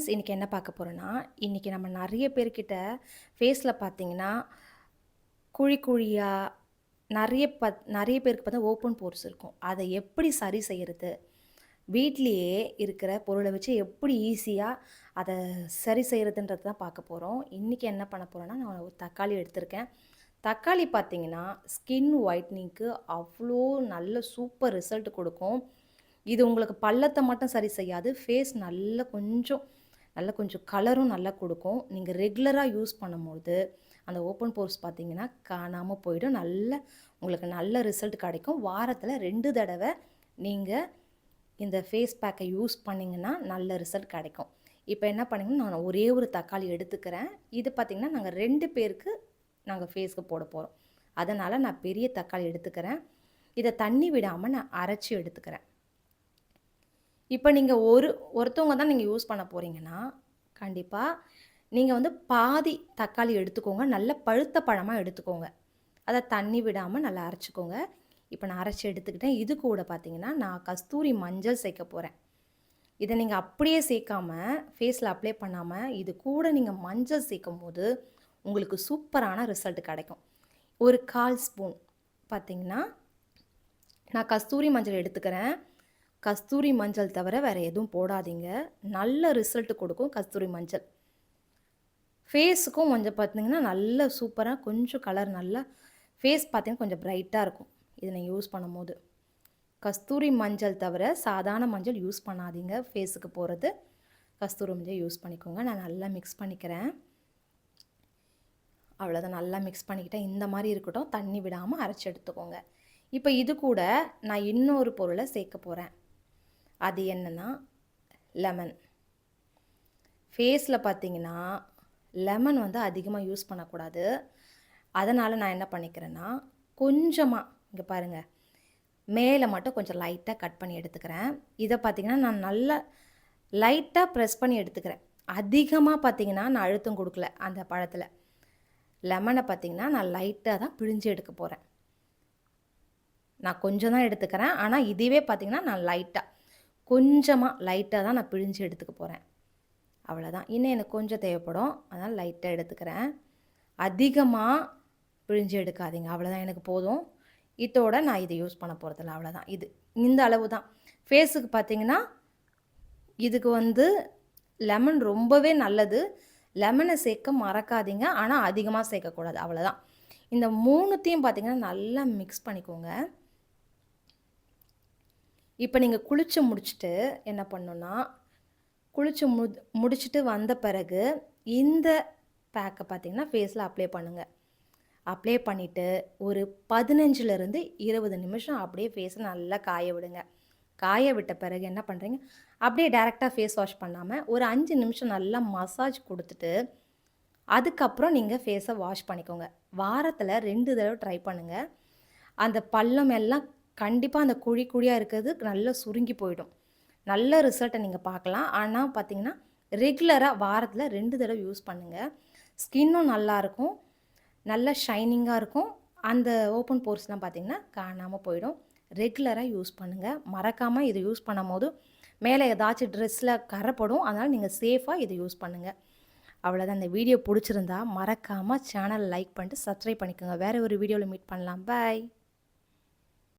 Friends இன்றைக்கி என்ன பார்க்க போகிறோன்னா இன்றைக்கி நம்ம நிறைய பேர்கிட்ட ஃபேஸில் பார்த்தீங்கன்னா குழி குழியாக நிறைய ப நிறைய பேருக்கு பார்த்தா ஓப்பன் போர்ஸ் இருக்கும். அதை எப்படி சரி செய்கிறது வீட்லேயே இருக்கிற பொருளை வச்சு எப்படி ஈஸியாக அதை சரி செய்கிறதுன்றது தான் பார்க்க போகிறோம் இன்றைக்கி என்ன பண்ண போகிறோன்னா நான் ஒரு தக்காளி எடுத்திருக்கேன். தக்காளி பார்த்தீங்கன்னா ஸ்கின் ஒயிட்னிங்க்கு அவ்வளோ நல்ல சூப்பர் ரிசல்ட் கொடுக்கும். இது உங்களுக்கு பள்ளத்தை மட்டும் சரி செய்யாது. ஃபேஸ் நல்ல கொஞ்சம் நல்ல கொஞ்சம் கலரும் நல்லா கொடுக்கும். நீங்கள் ரெகுலராக யூஸ் பண்ணும்போது அந்த ஓப்பன் போர்ஸ் பார்த்தீங்கன்னா காணாமல் போயிடும். நல்ல உங்களுக்கு நல்ல ரிசல்ட் கிடைக்கும். வாரத்தில் ரெண்டு தடவை நீங்கள் இந்த ஃபேஸ் பேக்கை யூஸ் பண்ணிங்கன்னா நல்ல ரிசல்ட் கிடைக்கும். இப்போ என்ன பண்ணிங்கன்னா நான் ஒரே ஒரு தக்காளி எடுத்துக்கிறேன். இது பார்த்திங்கன்னா நாங்கள் ரெண்டு பேருக்கு நாங்கள் ஃபேஸ்க்கு போட போகிறோம் அதனால் நான் பெரிய தக்காளி எடுத்துக்கிறேன். இதை தண்ணி விடாமல் நான் அரைச்சி எடுத்துக்கிறேன். இப்போ நீங்கள் ஒரு ஒருத்தவங்க தான் நீங்கள் யூஸ் பண்ண போகிறீங்கன்னா கண்டிப்பாக நீங்கள் வந்து பாதி தக்காளி எடுத்துக்கோங்க. நல்ல பழுத்த பழமாக எடுத்துக்கோங்க. அதை தண்ணி விடாமல் நல்லா அரைச்சிக்கோங்க. இப்போ நான் அரைச்சி எடுத்துக்கிட்டேன். இது கூட பார்த்தீங்கன்னா நான் கஸ்தூரி மஞ்சள் சேர்க்க போகிறேன் இதை நீங்கள் அப்படியே சேர்க்காம ஃபேஸில் அப்ளை பண்ணாமல் இது கூட நீங்கள் மஞ்சள் சேர்க்கும் போது உங்களுக்கு சூப்பரான ரிசல்ட் கிடைக்கும். ஒரு கால் ஸ்பூன் பார்த்தீங்கன்னா நான் கஸ்தூரி மஞ்சள் எடுத்துக்கிறேன். கஸ்தூரி மஞ்சள் தவிர வேறு எதுவும் போடாதீங்க. நல்ல ரிசல்ட் கொடுக்கும் கஸ்தூரி மஞ்சள். ஃபேஸுக்கும் கொஞ்சம் பார்த்தீங்கன்னா நல்ல சூப்பராக கொஞ்சம் கலர் நல்லா ஃபேஸ் பார்த்தீங்கன்னா கொஞ்சம் ப்ரைட்டாக இருக்கும். இதை நீங்கள் யூஸ் பண்ணும்போது. கஸ்தூரி மஞ்சள் தவிர சாதாரண மஞ்சள் யூஸ் பண்ணாதீங்க ஃபேஸுக்கு போகிறது கஸ்தூரி மஞ்சள் யூஸ் பண்ணிக்கோங்க. நான் நல்லா மிக்ஸ் பண்ணிக்கிறேன். அவ்வளோதான் நல்லா மிக்ஸ் பண்ணிக்கிட்டேன். இந்த மாதிரி இருக்கட்டும். தண்ணி விடாமல் அரைச்சி எடுத்துக்கோங்க. இப்போ இது கூட நான் இன்னொரு பொருளை சேர்க்க போகிறேன் அது என்னென்னா லெமன் ஃபேஸில் பார்த்தீங்கன்னா லெமன் வந்து அதிகமாக யூஸ் பண்ணக்கூடாது. அதனால் நான் என்ன பண்ணிக்கிறேன்னா கொஞ்சமாக இங்கே பாருங்கள் மேலே மட்டும் கொஞ்சம் லைட்டாக கட் பண்ணி எடுத்துக்கிறேன். இதை பார்த்திங்கன்னா நான் நல்லா லைட்டாக ப்ரெஸ் பண்ணி எடுத்துக்கிறேன். அதிகமாக பார்த்திங்கன்னா நான் அழுத்தம் கொடுக்கல அந்த பழத்தில். லெமனை பார்த்திங்கன்னா நான் லைட்டாக தான் பிழிஞ்சு எடுக்க போகிறேன் நான் கொஞ்சம் தான் எடுத்துக்கிறேன். ஆனால் இதுவே பார்த்திங்கன்னா நான் லைட்டாக கொஞ்சமாக லைட்டாக தான் நான் பிழிஞ்சு எடுத்துக்க போகிறேன் அவ்வளோதான் இன்னும் எனக்கு கொஞ்சம் தேவைப்படும். அதனால் லைட்டாக எடுத்துக்கிறேன். அதிகமாக பிழிஞ்சு எடுக்காதீங்க. அவ்வளோதான் எனக்கு போதும். இதோட நான் இதை யூஸ் பண்ண போகிறதில்ல அவ்வளோதான் இது இந்த அளவு தான் ஃபேஸுக்கு பார்த்தீங்கன்னா இதுக்கு வந்து லெமன் ரொம்பவே நல்லது. லெமனை சேர்க்க மறக்காதீங்க. ஆனால் அதிகமாக சேர்க்கக்கூடாது அவ்வளோதான் இந்த மூணுத்தையும் பார்த்தீங்கன்னா நல்லா மிக்ஸ் பண்ணிக்கோங்க. இப்போ நீங்கள் குளித்து முடிச்சுட்டு என்ன பண்ணணுன்னா குளித்து மு முடிச்சுட்டு வந்த பிறகு இந்த பேக்கை பார்த்தீங்கன்னா ஃபேஸில் அப்ளை பண்ணுங்கள் அப்ளை பண்ணிவிட்டு ஒரு பதினஞ்சுலேருந்து இருபது நிமிஷம் அப்படியே ஃபேஸை நல்லா காய விடுங்க. காய விட்ட பிறகு என்ன பண்ணுறீங்க அப்படியே டேரெக்டாக ஃபேஸ் வாஷ் பண்ணாமல் ஒரு அஞ்சு நிமிஷம் நல்லா மசாஜ் கொடுத்துட்டு அதுக்கப்புறம் நீங்கள் ஃபேஸை வாஷ் பண்ணிக்கோங்க. வாரத்தில் ரெண்டு தடவை ட்ரை பண்ணுங்கள் அந்த பள்ளம் எல்லாம் கண்டிப்பாக அந்த குழி குழியாக இருக்கிறது நல்லா சுருங்கி போயிடும். நல்ல ரிசல்ட்டை நீங்கள் பார்க்கலாம். ஆனால் பார்த்தீங்கன்னா ரெகுலராக வாரத்தில் ரெண்டு தடவை யூஸ் பண்ணுங்கள் ஸ்கின்னும் நல்லாயிருக்கும் நல்ல ஷைனிங்காக இருக்கும். அந்த ஓப்பன் போர்ஸ்லாம் பார்த்திங்கன்னா காணாமல் போயிடும். ரெகுலராக யூஸ் பண்ணுங்கள் மறக்காமல் இதை யூஸ் பண்ணும் போது மேலே ஏதாச்சும் ட்ரெஸ்ஸில் கரைப்படும். அதனால் நீங்கள் சேஃபாக இதை யூஸ் பண்ணுங்கள் அவ்வளோதான் இந்த வீடியோ பிடிச்சிருந்தா மறக்காமல் சேனல் லைக் பண்ணிட்டு சப்ஸ்கிரைப் பண்ணிக்கோங்க. வேறு ஒரு வீடியோவில் மீட் பண்ணலாம். பாய்